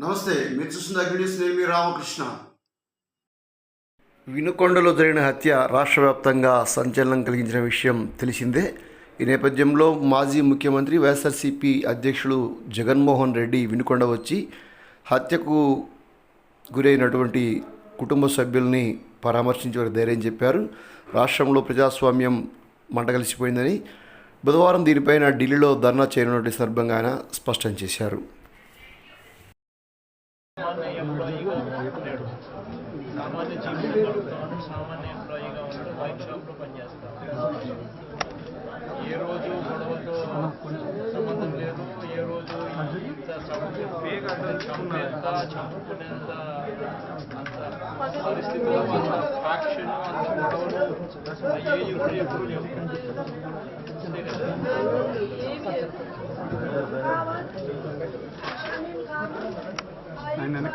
నమస్తే మీరు చూస్తున్న అగ్నిస్ నేను మీ రామకృష్ణ. వినుకొండలో జరిగిన హత్య రాష్ట్ర వ్యాప్తంగా సంచలనం కలిగించిన విషయం తెలిసిందే. ఈ నేపథ్యంలో మాజీ ముఖ్యమంత్రి వైఎస్ఆర్సీపీ అధ్యక్షుడు జగన్మోహన్ రెడ్డి వినుకొండ వచ్చి హత్యకు గురైనటువంటి కుటుంబ సభ్యుల్ని పరామర్శించే వారికి ధైర్యం చెప్పారు. రాష్ట్రంలో ప్రజాస్వామ్యం మంటగలిసిపోయిందని బుధవారం దీనిపైన ఢిల్లీలో ధర్నా చేయనున్నటువంటి సందర్భంగా ఆయన స్పష్టం చేశారు. సామాన్య ఎంప్లాయీగా సామాన్య జీవితం సామాన్య ఎంప్లాయీగా ఉన్నాడు వైన్ షాప్లో పనిచేస్తాడు. ఏ రోజు గొడవతో సంబంధం లేదు ఏ రోజు ఇంత చంపేంత చంపుకునేంత అంత పరిస్థితులు అంత ఫ్యాక్షన్ అంత గొడవలు అయ్యేవి ఎప్పుడు లేవు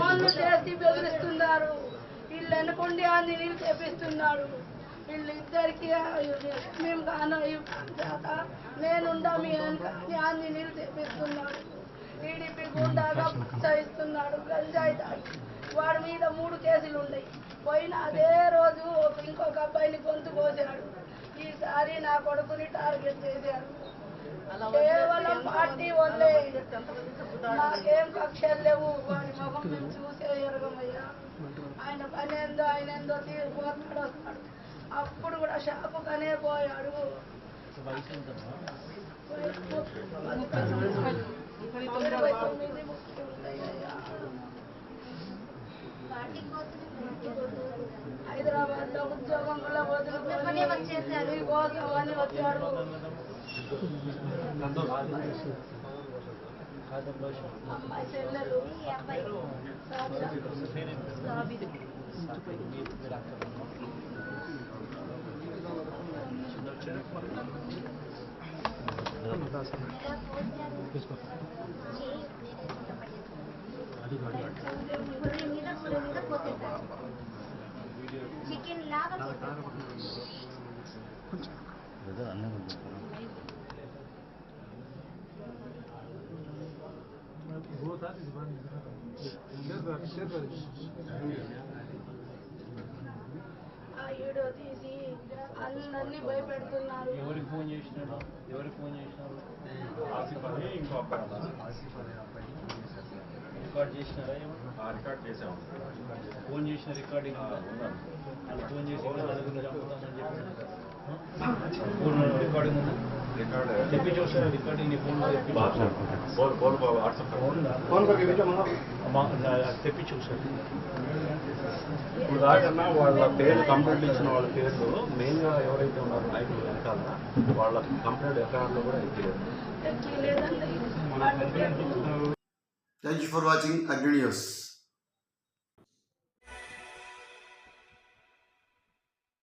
వాళ్ళు చేసి బెదిరిస్తున్నారు వీళ్ళు వెనకుండి ఆ నీళ్ళు చేపిస్తున్నాడు వీళ్ళిద్దరికి మేము కాను చేత నేనుండా మీ వెనక అని నీళ్ళు చేపిస్తున్నాడు టీడీపీ గుండాగా ప్రోత్సహిస్తున్నాడు. గంజాయి తాగి వాడి మీద మూడు కేసులు ఉన్నాయి. పోయిన అదే రోజు ఇంకొక అబ్బాయిని గొంతు కోసాడు. ఈసారి నా కొడుకుని టార్గెట్ చేశాడు కేవలం పార్టీ వల్లే. నాకేం కక్షలు లేవు. వాడి ముఖం మేము చూసే ఎరగమయ్యా. ఆయన పని ఏందో ఆయన ఏందో తీరిపోతాడు వస్తాడు. అప్పుడు కూడా షాపుకనే పోయాడు ఇరవై తొమ్మిది. ఉద్యోగం కూడా వదులుకొని కోసం అని వచ్చాడు అమ్మాయి చెల్లెలు సాబిరా. వీడియో తీసి అందరినీ భయపెడుతున్నారు ఎవరికి ఫోన్ చేసినాడు ఎవరికి ఫోన్ చేసినారు? రికార్డ్ చేసినారా ఏమన్నా? రికార్డ్ చేసాము. ఫోన్ చేసిన రికార్డింగ్? వాళ్ళు ఫోన్ చేసి ఇలా నలుగురిని చంపుతామని చెప్పి ఫోన్ రికార్డింగ్ ఉందా? రికార్డ్. చెప్పి చూసారా రికార్డింగ్ నీ ఫోన్లో తెప్పి ఫోన్ ఫోన్ వాట్సాప్ చూసారు. ఇప్పుడు దాకన్నా వాళ్ళ పేర్లు కంప్లైంట్ ఇచ్చిన వాళ్ళ పేర్లు మెయిన్గా ఎవరైతే ఉన్నారో నాయకులు వెనకాల వాళ్ళ కంప్లైంట్ ఎఫ్ఐఆర్లో కూడా ఇచ్చారు Thank you for watching Agri News.